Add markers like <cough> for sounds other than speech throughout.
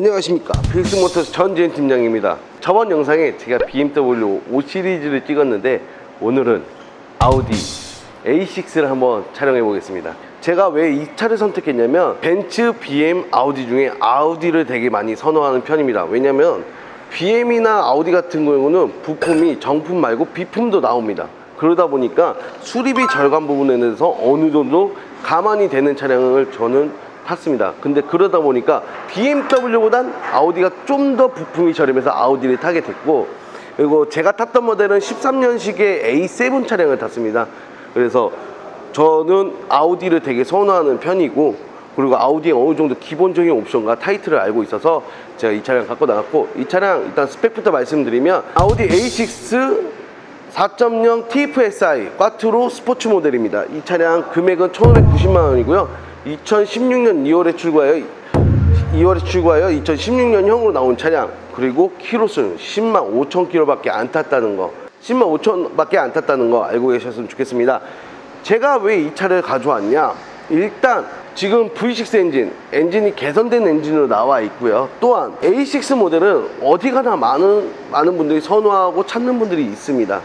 안녕하십니까. 필스모터스 전지현 팀장입니다. 저번 영상에 제가 BMW 5 시리즈를 찍었는데 오늘은 아우디 A6를 한번 촬영해 보겠습니다. 제가 왜 이 차를 선택했냐면 벤츠, BM, 아우디 중에 아우디를 되게 많이 선호하는 편입니다. 왜냐면 BM이나 아우디 같은 경우는 부품이 정품 말고 비품도 나옵니다. 그러다 보니까 수리비 절감 부분에 대해서 어느 정도 가만히 되는 차량을 저는 탔습니다. 근데 그러다 보니까 BMW보단 아우디가 좀 더 부품이 저렴해서 아우디를 타게 됐고 그리고 제가 탔던 모델은 13년식의 A7 차량을 탔습니다. 그래서 저는 아우디를 되게 선호하는 편이고 그리고 아우디의 어느 정도 기본적인 옵션과 타이틀을 알고 있어서 제가 이 차량 갖고 나갔고 이 차량 일단 스펙부터 말씀드리면 아우디 A6 4.0 TFSI 꽈트로 스포츠 모델입니다. 이 차량 금액은 1,590만 원이고요. 2016년 2월에 출고하여 2월에 출고하여 2016년형으로 나온 차량 그리고 키로수는 10만 5천 킬로밖에 안 탔다는 거 10만 5천밖에 안 탔다는 거 알고 계셨으면 좋겠습니다. 제가 왜 이 차를 가져왔냐? 일단 지금 V6 엔진, 엔진이 개선된 엔진으로 나와 있고요. 또한 A6 모델은 어디 가나 많은 많은 분들이 선호하고 찾는 분들이 있습니다.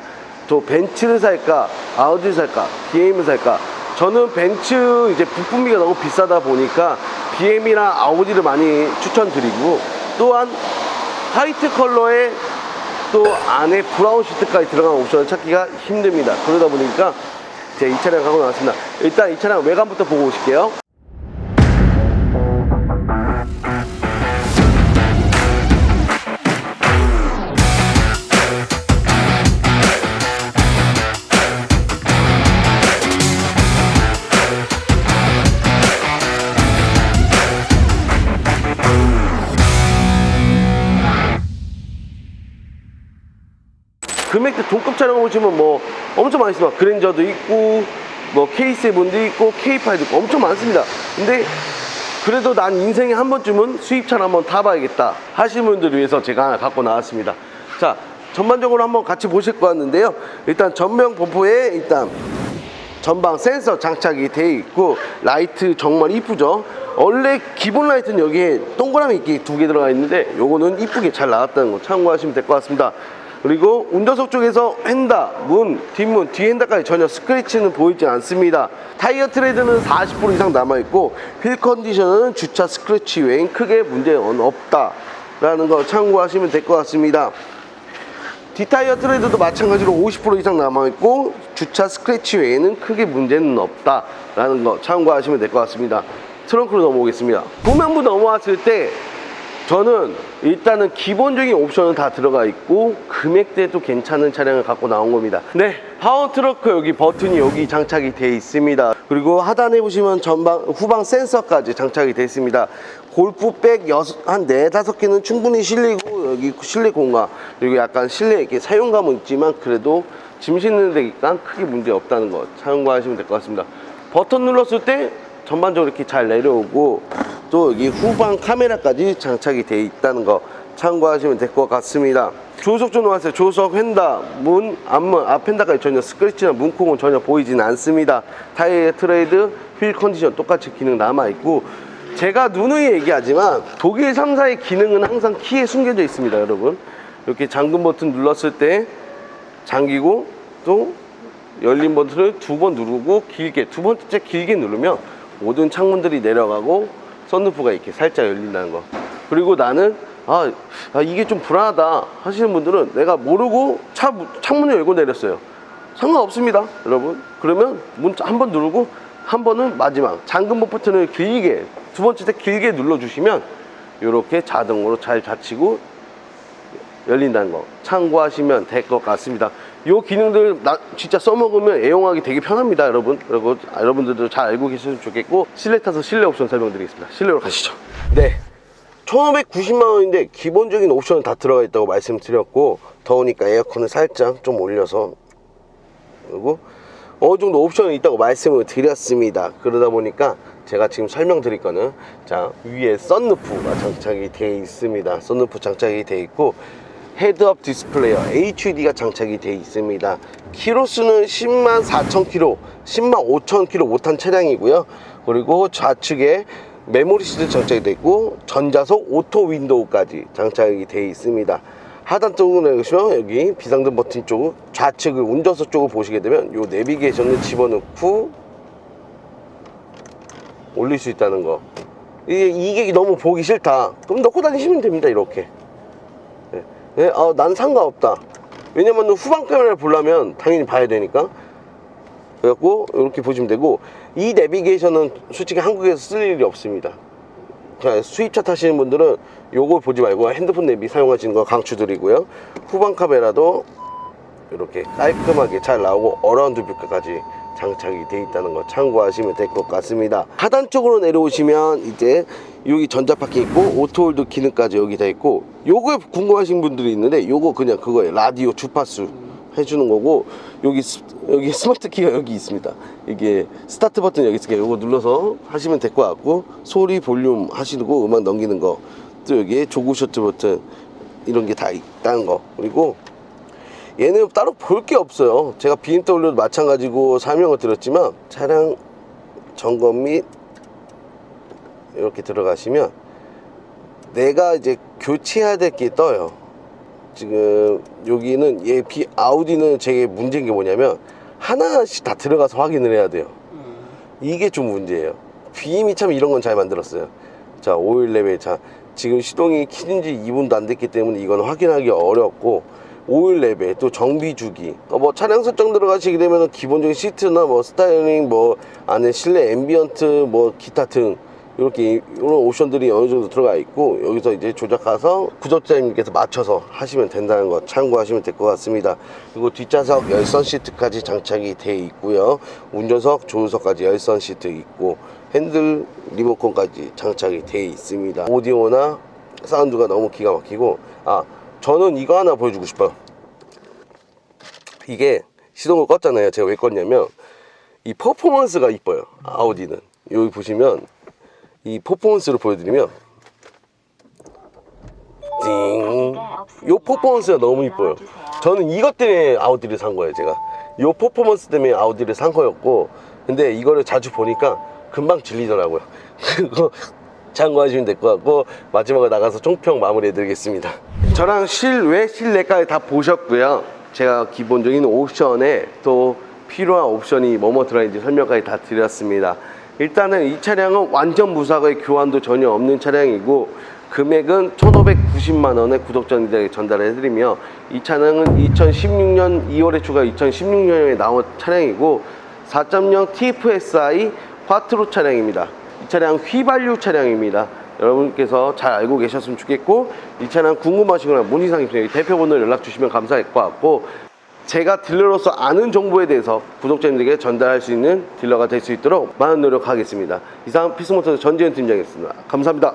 또 벤츠를 살까, 아우디를 살까, BM을 살까. 저는 벤츠 이제 부품비가 너무 비싸다 보니까 BM이나 아우디를 많이 추천드리고 또한 화이트 컬러의 또 안에 브라운 시트까지 들어간 옵션을 찾기가 힘듭니다. 그러다 보니까 제가 이 차량 갖고 나왔습니다. 일단 이 차량 외관부터 보고 오실게요. 금액대 동급 차량 보시면 뭐 엄청 많이 있습니다. 그랜저도 있고 뭐 K7도 있고 K8도 있고 엄청 많습니다. 근데 그래도 난 인생에 한 번쯤은 수입차를 한번 타봐야겠다 하시는 분들을 위해서 제가 하나 갖고 나왔습니다. 자 전반적으로 한번 같이 보실 것 같는데요. 일단 전면 범퍼에 일단 전방 센서 장착이 되어 있고 라이트 정말 이쁘죠 원래 기본 라이트는 여기에 동그라미 있게 두개 들어가 있는데 요거는 이쁘게 잘 나왔다는 거 참고하시면 될 것 같습니다 그리고 운전석 쪽에서 휀다, 문, 뒷문, 뒤 핸다까지 전혀 스크래치는 보이지 않습니다 타이어 트레드는 40% 이상 남아있고 휠 컨디션은 주차 스크래치 외엔 크게 문제는 없다 라는 거 참고하시면 될 것 같습니다 뒷타이어 트레드도 마찬가지로 50% 이상 남아있고 주차 스크래치 외에는 크게 문제는 없다 라는 거 참고하시면 될 것 같습니다. 트렁크로 넘어오겠습니다. 도면부 넘어왔을 때 저는 일단은 기본적인 옵션은 다 들어가 있고 금액대도 괜찮은 차량을 갖고 나온 겁니다. 네, 파워 트러크 여기 버튼이 여기 장착이 되어 있습니다. 그리고 하단에 보시면 전방 후방 센서까지 장착이 되어 있습니다. 골프백 한 네다섯 개는 충분히 실리고 여기 실내 공간 그리고 약간 실내 이렇게 사용감은 있지만 그래도 짐 싣는 데니까 크게 문제 없다는 거 참고하시면 될 것 같습니다. 버튼 눌렀을 때 전반적으로 이렇게 잘 내려오고 또 여기 후방 카메라까지 장착이 되어 있다는 거 참고하시면 될 것 같습니다. 조석 좀 나왔어요. 조석, 휀다, 문, 앞문, 앞 휀다까지 전혀 스크래치나 문콕은 전혀 보이진 않습니다. 타이어 트레이드, 휠 컨디션 똑같이 기능 남아있고 제가 누누이 얘기하지만 독일 3사의 기능은 항상 키에 숨겨져 있습니다, 여러분. 이렇게 잠금 버튼 눌렀을 때 잠기고 또 열린 버튼을 두 번 누르고 길게 두 번째 길게 누르면 모든 창문들이 내려가고 썬루프가 이렇게 살짝 열린다는 거. 그리고 나는 아, 아, 이게 좀 불안하다 하시는 분들은 내가 모르고 차, 문- 창문을 열고 내렸어요. 상관없습니다 여러분. 그러면 문 한 번 누르고 한 번은 마지막 잠금 버튼을 길게 두 번째 때 길게 눌러주시면 이렇게 자동으로 잘 닫히고 열린다는 거 참고하시면 될 것 같습니다. 이 기능들 나 진짜 써먹으면 애용하기 되게 편합니다, 여러분. 그리고 여러분들도 잘 알고 계셨으면 좋겠고 실내 타서 실내 옵션 설명드리겠습니다. 실내로 가시죠. 네. 1,590만 원인데 기본적인 옵션은 다 들어가 있다고 말씀드렸고 더우니까 에어컨을 살짝 좀 올려서 그리고 어느 정도 옵션이 있다고 말씀을 드렸습니다. 그러다 보니까 제가 지금 설명드릴 거는 자 위에 썬루프가 장착이 되어 있습니다. 썬루프 장착이 되어 있고 헤드업 디스플레이어 HUD가 장착이 되어 있습니다. 키로수는 10만 4천 킬로, 10만 5천 킬로 못한 차량이고요. 그리고 좌측에 메모리 시트 장착이 되어 있고 전자석 오토 윈도우까지 장착이 되어 있습니다. 하단 쪽으로 보시면 여기 비상등 버튼 쪽 좌측을 운전석 쪽을 보시게 되면 요 내비게이션을 집어넣고 올릴 수 있다는 거. 이게, 이게 너무 보기 싫다. 그럼 넣고 다니시면 됩니다. 이렇게. 예, 예, 아, 난 상관없다. 왜냐면 후방 카메라를 보려면 당연히 봐야 되니까. 그래갖고 이렇게 보시면 되고 이 내비게이션은 솔직히 한국에서 쓸 일이 없습니다. 그냥 수입차 타시는 분들은 요걸 보지 말고 핸드폰 내비 사용하시는 거 강추드리고요. 후방 카메라도 이렇게 깔끔하게 잘 나오고 어라운드 뷰까지 장착이 되어 있다는 거 참고하시면 될 것 같습니다. 하단 쪽으로 내려오시면 이제 여기 전자파킹 있고 오토홀드 기능까지 여기 다 있고 요거에 궁금하신 분들이 있는데 요거 그냥 그거예요. 라디오 주파수 해주는 거고 여기 스, 여기 <laughs> 스마트 키가 여기 있습니다. 이게 스타트 버튼 여기 있으니까 요거 눌러서 하시면 될 것 같고 소리 볼륨 하시고 음악 넘기는 거 또 여기에 조그 셔츠 버튼 이런 게 다 있다는 거 그리고 얘는 따로 볼 게 없어요. 제가 BMW도 마찬가지고 설명을 드렸지만 차량 점검 및 이렇게 들어가시면 내가 이제 교체해야 될 게 떠요. 지금 여기는 얘 비 아우디는 제게 문제인 게 뭐냐면 하나씩 다 들어가서 확인을 해야 돼요. 이게 좀 문제예요. BM이 참 이런 건 잘 만들었어요. 자, 오일 레벨. 자, 지금 시동이 켜진 지 2분도 안 됐기 때문에 이건 확인하기 어렵고, 오일 레벨, 또 정비 주기. 어, 뭐 차량 설정 들어가시게 되면 기본적인 시트나 뭐 스타일링, 뭐 안에 실내 앰비언트, 뭐 기타 등 이렇게 이런 옵션들이 어느 정도 들어가 있고 여기서 이제 조작해서 구독자님께서 맞춰서 하시면 된다는 거 참고하시면 될 것 같습니다. 그리고 뒷좌석 열선 시트까지 장착이 되어 있고요. 운전석, 조수석까지 열선 시트 있고 핸들 리모컨까지 장착이 되어 있습니다. 오디오나 사운드가 너무 기가 막히고 아 저는 이거 하나 보여주고 싶어요. 이게 시동을 껐잖아요. 제가 왜 껐냐면 이 퍼포먼스가 이뻐요. 아우디는 여기 보시면 이 퍼포먼스를 보여드리면 띵. 요 퍼포먼스가 너무 이뻐요. 저는 이것 때문에 아우디를 산 거예요, 제가. 요 퍼포먼스 때문에 아우디를 산 거였고, 근데 이거를 자주 보니까 금방 질리더라고요. <laughs> 그거 참고하시면 될 것 같고, 마지막으로 나가서 총평 마무리 해 드리겠습니다. 저랑 실외, 실내까지 다 보셨고요. 제가 기본적인 옵션에 또 필요한 옵션이 뭐뭐 들어있는지 설명까지 다 드렸습니다. 일단은 이 차량은 완전 무사고의 교환도 전혀 없는 차량이고 금액은 1,590만 원에 구독자님들에게 전달해 드리며 이 차량은 2016년 2월에 추가 2016년에 나온 차량이고 4.0 TFSI 콰트로 차량입니다. 이 차량 휘발유 차량입니다. 여러분께서 잘 알고 계셨으면 좋겠고 이 차량 궁금하시거나 문의사항 있으면 대표번호 연락 주시면 감사할 것 같고 제가 딜러로서 아는 정보에 대해서 구독자님들에게 전달할 수 있는 딜러가 될 수 있도록 많은 노력하겠습니다. 이상 피스모터 전지현 팀장이었습니다. 감사합니다.